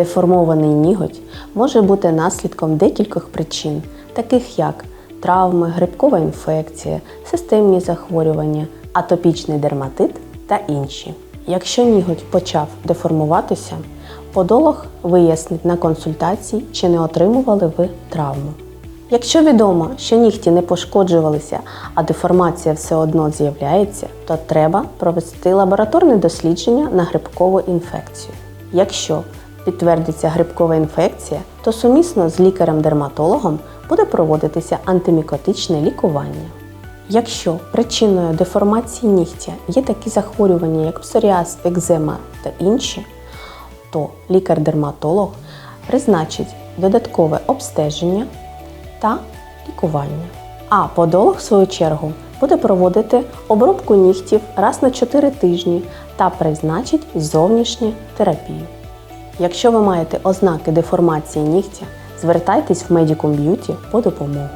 Деформований ніготь може бути наслідком декількох причин, таких як травми, грибкова інфекція, системні захворювання, атопічний дерматит та інші. Якщо ніготь почав деформуватися, подолог вияснить на консультації, чи не отримували ви травму. Якщо відомо, що нігті не пошкоджувалися, а деформація все одно з'являється, то треба провести лабораторне дослідження на грибкову інфекцію. Якщо підтвердиться грибкова інфекція, то сумісно з лікарем-дерматологом буде проводитися антимікотичне лікування. Якщо причиною деформації нігтя є такі захворювання, як псоріаз, екзема та інші, то лікар-дерматолог призначить додаткове обстеження та лікування. А подолог, в свою чергу, буде проводити обробку нігтів раз на 4 тижні та призначить зовнішню терапію. Якщо ви маєте ознаки деформації нігтя, звертайтесь в Medicum Beauty по допомогу.